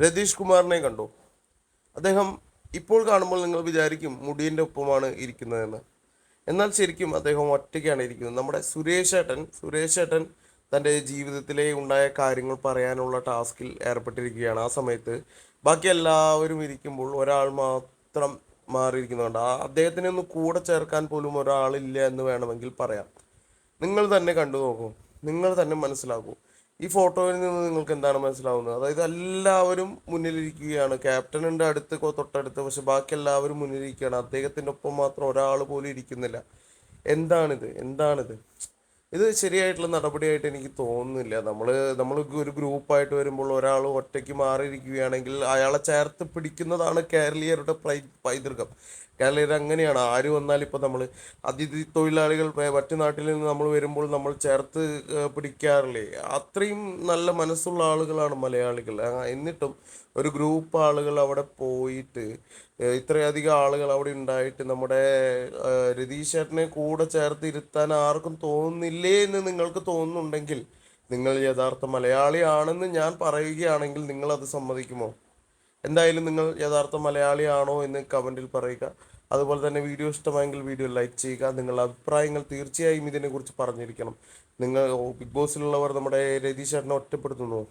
രതീഷ് കുമാറിനെ കണ്ടു. അദ്ദേഹം ഇപ്പോൾ കാണുമ്പോൾ നിങ്ങൾ വിചാരിക്കും മുടിയന്റെ ഒപ്പമാണ് ഇരിക്കുന്നതെന്ന്. എന്നാൽ ശരിക്കും അദ്ദേഹം ഒറ്റയ്ക്കാണ് ഇരിക്കുന്നത്. നമ്മുടെ സുരേഷ് ഏട്ടൻ സുരേഷ് ഏട്ടൻ തന്റെ ജീവിതത്തിലെ ഉണ്ടായ കാര്യങ്ങൾ പറയാനുള്ള ടാസ്കിൽ ഏർപ്പെട്ടിരിക്കുകയാണ് ആ സമയത്ത്. ബാക്കി എല്ലാവരും ഇരിക്കുമ്പോൾ ഒരാൾ മാത്രം മാറിയിരിക്കുന്നുണ്ട്. ആ അദ്ദേഹത്തിനെ ഒന്ന് കൂടെ ചേർക്കാൻ പോലും ഒരാളില്ല എന്ന് വേണമെങ്കിൽ പറയാം. നിങ്ങൾ തന്നെ കണ്ടു നോക്കൂ. നിങ്ങൾ തന്നെ മനസ്സിലാക്കൂ. ഈ ഫോട്ടോയിൽ നിന്ന് നിങ്ങൾക്ക് എന്താണ് മനസ്സിലാവുന്നത്? അതായത് എല്ലാവരും മുന്നിലിരിക്കുകയാണ്. ക്യാപ്റ്റനുണ്ട് അടുത്ത് തൊട്ടടുത്ത് പക്ഷെ ബാക്കി എല്ലാവരും മുന്നിലിരിക്കുകയാണ്. അദ്ദേഹത്തിന്റെ ഒപ്പം മാത്രം ഒരാൾ പോലും ഇരിക്കുന്നില്ല. എന്താണിത്? എന്താണിത്? ഇത് ശരിയായിട്ടുള്ള നടപടിയായിട്ട് എനിക്ക് തോന്നുന്നില്ല. നമ്മൾ നമ്മൾ ഒരു ഗ്രൂപ്പായിട്ട് വരുമ്പോൾ ഒരാൾ ഒറ്റയ്ക്ക് മാറിയിരിക്കുകയാണെങ്കിൽ അയാളെ ചേർത്ത് പിടിക്കുന്നതാണ് കേരളീയരുടെ പൈ പൈതൃകം. കേരളീയർ അങ്ങനെയാണ്. ആര് വന്നാലും നമ്മൾ അതിഥി തൊഴിലാളികൾ മറ്റു നാട്ടിൽ നിന്ന് നമ്മൾ വരുമ്പോൾ നമ്മൾ ചേർത്ത് പിടിക്കാറില്ലേ? അത്രയും നല്ല മനസ്സുള്ള ആളുകളാണ് മലയാളികൾ. എന്നിട്ടും ഒരു ഗ്രൂപ്പ് ആളുകൾ അവിടെ പോയിട്ട് ഇത്രയധികം ആളുകൾ അവിടെ ഉണ്ടായിട്ട് നമ്മുടെ രതീശേട്ടനെ കൂടെ ചേർത്ത് ഇരുത്താൻ ആർക്കും തോന്നുന്നില്ലേ എന്ന് നിങ്ങൾക്ക് തോന്നുന്നുണ്ടെങ്കിൽ നിങ്ങൾ യഥാർത്ഥ മലയാളിയാണെന്ന് ഞാൻ പറയുകയാണെങ്കിൽ നിങ്ങൾ അത് സമ്മതിക്കുമോ? എന്തായാലും നിങ്ങൾ യഥാർത്ഥ മലയാളിയാണോ എന്ന് കമന്റിൽ പറയുക. അതുപോലെ തന്നെ വീഡിയോ ഇഷ്ടമായെങ്കിൽ വീഡിയോ ലൈക്ക് ചെയ്യുക. നിങ്ങളുടെ അഭിപ്രായങ്ങൾ തീർച്ചയായും ഇതിനെക്കുറിച്ച് പറഞ്ഞിരിക്കണം. നിങ്ങൾ ബിഗ് ബോസിലുള്ളവർ നമ്മുടെ രതീഷ് ചേട്ടനെ ഒറ്റപ്പെടുത്തുന്നു